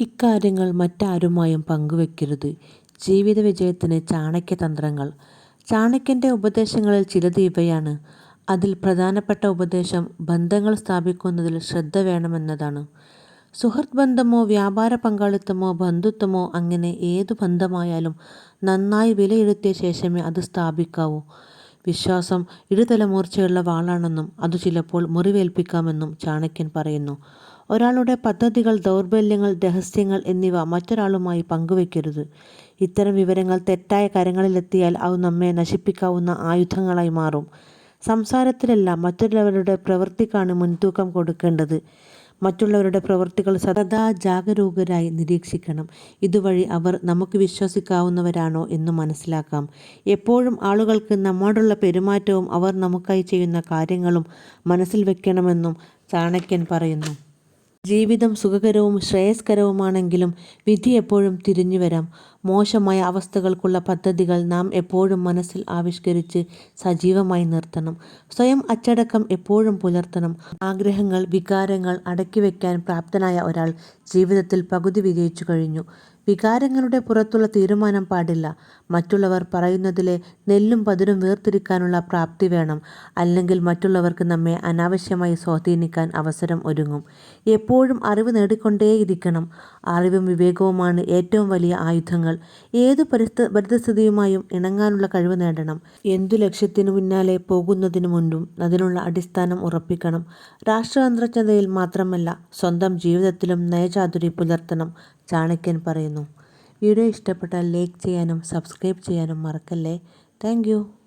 ഇക്കാര്യങ്ങൾ മറ്റാരുമായും പങ്കുവെക്കരുത്. ജീവിത വിജയത്തിന് ചാണക്യതന്ത്രങ്ങൾ ചാണക്യന്റെ ഉപദേശങ്ങളിൽ ചിലത് ഇവയാണ്. അതിൽ പ്രധാനപ്പെട്ട ഉപദേശം ബന്ധങ്ങൾ സ്ഥാപിക്കുന്നതിൽ ശ്രദ്ധ വേണമെന്നതാണ്. സുഹൃദ്ബന്ധമോ വ്യാപാര പങ്കാളിത്തമോ ബന്ധുത്വമോ അങ്ങനെ ഏതു ബന്ധമായാലും നന്നായി വിലയിരുത്തിയ ശേഷമേ അത് സ്ഥാപിക്കാവൂ. വിശ്വാസം ഇരുതല മൂർച്ചയുള്ള വാളാണെന്നും അത് ചിലപ്പോൾ മുറിവേൽപ്പിക്കാമെന്നും ചാണക്യൻ പറയുന്നു. ഒരാളുടെ പദ്ധതികൾ, ദൗർബല്യങ്ങൾ, രഹസ്യങ്ങൾ എന്നിവ മറ്റൊരാളുമായി പങ്കുവെക്കരുത്. ഇത്തരം വിവരങ്ങൾ തെറ്റായ കരങ്ങളിലെത്തിയാൽ അവ നമ്മെ നശിപ്പിക്കാവുന്ന ആയുധങ്ങളായി മാറും. സംസാരത്തിലല്ല മറ്റുള്ളവരുടെ പ്രവൃത്തിക്കാണ് മുൻതൂക്കം കൊടുക്കേണ്ടത്. മറ്റുള്ളവരുടെ പ്രവൃത്തികൾ സദാ ജാഗരൂകരായി നിരീക്ഷിക്കണം. ഇതുവഴി അവർ നമുക്ക് വിശ്വസിക്കാവുന്നവരാണോ എന്ന് മനസ്സിലാക്കാം. എപ്പോഴും ആളുകൾക്ക് നമ്മോടുള്ള പെരുമാറ്റവും അവർ നമുക്കായി ചെയ്യുന്ന കാര്യങ്ങളും മനസ്സിൽ വെക്കണമെന്നും ചാണക്യൻ പറയുന്നു. ജീവിതം സുഖകരവും ശ്രേയസ്കരവുമാണെങ്കിലും വിധി എപ്പോഴും തിരിഞ്ഞു തിരിഞ്ഞുവരാം. മോശമായ അവസ്ഥകൾക്കുള്ള പദ്ധതികൾ നാം എപ്പോഴും മനസ്സിൽ ആവിഷ്കരിച്ച് സജീവമായി നിർത്തണം. സ്വയം അച്ചടക്കം എപ്പോഴും പുലർത്തണം. ആഗ്രഹങ്ങൾ, വികാരങ്ങൾ അടക്കി അടക്കിവെക്കാൻ പ്രാപ്തനായ ഒരാൾ ജീവിതത്തിൽ പകുതി വിജയിച്ചു കഴിഞ്ഞു. വികാരങ്ങളുടെ പുറത്തുള്ള തീരുമാനം പാടില്ല. മറ്റുള്ളവർ പറയുന്നതിലെ നെല്ലും പതിരും വേർതിരിക്കാനുള്ള പ്രാപ്തി വേണം. അല്ലെങ്കിൽ മറ്റുള്ളവർക്ക് നമ്മെ അനാവശ്യമായി സ്വാധീനിക്കാൻ അവസരം ഒരുങ്ങും. എപ്പോഴും അറിവ് നേടിക്കൊണ്ടേയിരിക്കണം. അറിവും വിവേകവുമാണ് ഏറ്റവും വലിയ ആയുധങ്ങൾ. ഏതു പരിസ്ഥിതിയുമായും ഇണങ്ങാനുള്ള കഴിവ് നേടണം. എന്തു ലക്ഷ്യത്തിനു പിന്നാലെ പോകുന്നതിനു മുൻപും അതിനുള്ള അടിസ്ഥാനം ഉറപ്പിക്കണം. രാഷ്ട്രതന്ത്രജ്ഞതയിൽ മാത്രമല്ല സ്വന്തം ജീവിതത്തിലും നയചാതുരി പുലർത്തണം ചാണക്യൻ പറയുന്നു. വീഡിയോ ഇഷ്ടപ്പെട്ടാൽ ലൈക്ക് ചെയ്യാനും സബ്സ്ക്രൈബ് ചെയ്യാനും മറക്കല്ലേ. താങ്ക്